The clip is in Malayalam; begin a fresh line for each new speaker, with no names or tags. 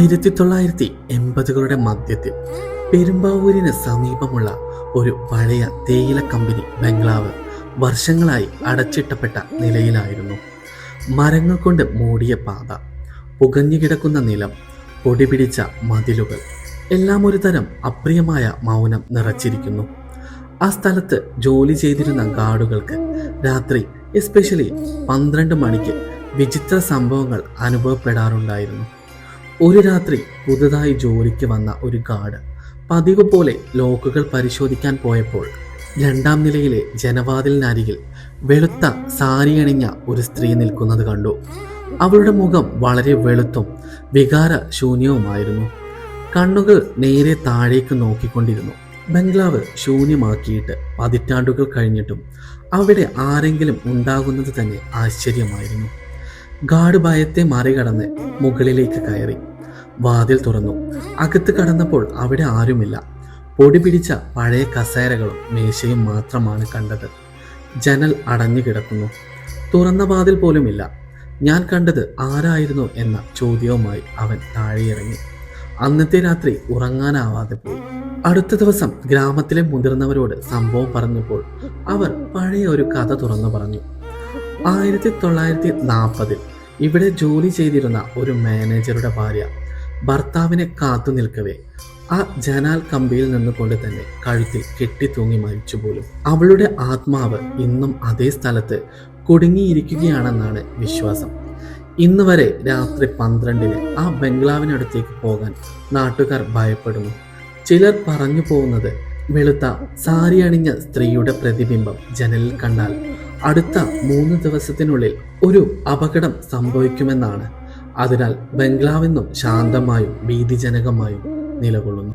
ആയിരത്തി തൊള്ളായിരത്തി എൺപതുകളുടെ മധ്യത്തിൽ പെരുമ്പാവൂരിന് സമീപമുള്ള ഒരു പഴയ തേയില കമ്പനി ബംഗ്ലാവ് വർഷങ്ങളായി അടച്ചിട്ടപ്പെട്ട നിലയിലായിരുന്നു. മരങ്ങൾ കൊണ്ട് മൂടിയ പാത പുകഞ്ഞു കിടക്കുന്ന നിലം പൊടിപിടിച്ച മതിലുകൾ എല്ലാം ഒരു തരം അപ്രിയമായ മൗനം നിറച്ചിരിക്കുന്നു. ആ സ്ഥലത്ത് ജോലി ചെയ്തിരുന്ന ഗാർഡുകൾക്ക് രാത്രി എസ്പെഷ്യലി പന്ത്രണ്ട് മണിക്ക് വിചിത്ര സംഭവങ്ങൾ അനുഭവപ്പെടാറുണ്ടായിരുന്നു. ഒരു രാത്രി പുതുതായി ജോലിക്ക് വന്ന ഒരു ഗാർഡ് പതിവ് പോലെ ലോക്കുകൾ പരിശോധിക്കാൻ പോയപ്പോൾ രണ്ടാം നിലയിലെ ജനവാതിലിനരികിൽ വെളുത്ത സാരി അണിഞ്ഞ ഒരു സ്ത്രീ നിൽക്കുന്നത് കണ്ടു. അവളുടെ മുഖം വളരെ വെളുത്തും വികാര ശൂന്യവുമായിരുന്നു കണ്ണുകൾ നേരെ താഴേക്ക് നോക്കിക്കൊണ്ടിരുന്നു. ബംഗ്ലാവ് ശൂന്യമാക്കിയിട്ട് പതിറ്റാണ്ടുകൾ കഴിഞ്ഞിട്ടും അവിടെ ആരെങ്കിലും ഉണ്ടാകുന്നത് തന്നെ ആശ്ചര്യമായിരുന്നു. ഗാർഡ് ഭയത്തെ മറികടന്ന് മുകളിലേക്ക് കയറി. വാതിൽ തുറന്നു. അകത്ത് കടന്നപ്പോൾ അവിടെ ആരുമില്ല. പൊടി പിടിച്ച പഴയ കസേരകളും മേശയും മാത്രമാണ് കണ്ടത്. ജനൽ അടഞ്ഞു കിടക്കുന്നു. തുറന്ന വാതിൽ പോലുമില്ല. ഞാൻ കണ്ടത് ആരായിരുന്നു എന്ന ചോദ്യവുമായി അവൻ താഴെയിറങ്ങി. അന്നത്തെ രാത്രി ഉറങ്ങാനാവാതെ പോയി. അടുത്ത ദിവസം ഗ്രാമത്തിലെ മുതിർന്നവരോട് സംഭവം പറഞ്ഞപ്പോൾ അവർ പഴയ ഒരു കഥ തുറന്നു പറഞ്ഞു. ആയിരത്തി തൊള്ളായിരത്തി നാൽപ്പതിൽ ഇവിടെ ജോലി ചെയ്തിരുന്ന ഒരു മാനേജറുടെ ഭാര്യ ഭർത്താവിനെ കാത്തു നിൽക്കവേ. ആ ജനാൽ കമ്പിയിൽ നിന്നുകൊണ്ട് തന്നെ കഴുത്തിൽ കെട്ടിത്തൂങ്ങി മരിച്ചു പോലും. അവളുടെ ആത്മാവ് ഇന്നും അതേ സ്ഥലത്ത് കുടുങ്ങിയിരിക്കുകയാണെന്നാണ് വിശ്വാസം. ഇന്ന് വരെ രാത്രി പന്ത്രണ്ടിന് ആ ബംഗ്ലാവിനടുത്തേക്ക് പോകാൻ നാട്ടുകാർ ഭയപ്പെടുന്നു. ചിലർ പറഞ്ഞു പോകുന്നത് വെളുത്ത സാരി അണിഞ്ഞ സ്ത്രീയുടെ പ്രതിബിംബം ജനലിൽ കണ്ടാൽ അടുത്ത മൂന്ന് ദിവസത്തിനുള്ളിൽ ഒരു അപകടം സംഭവിക്കുമെന്നാണ് അതിനാൽ ബംഗ്ലാവെന്നും ശാന്തമായും ഭീതിജനകമായും നിലകൊള്ളുന്നു.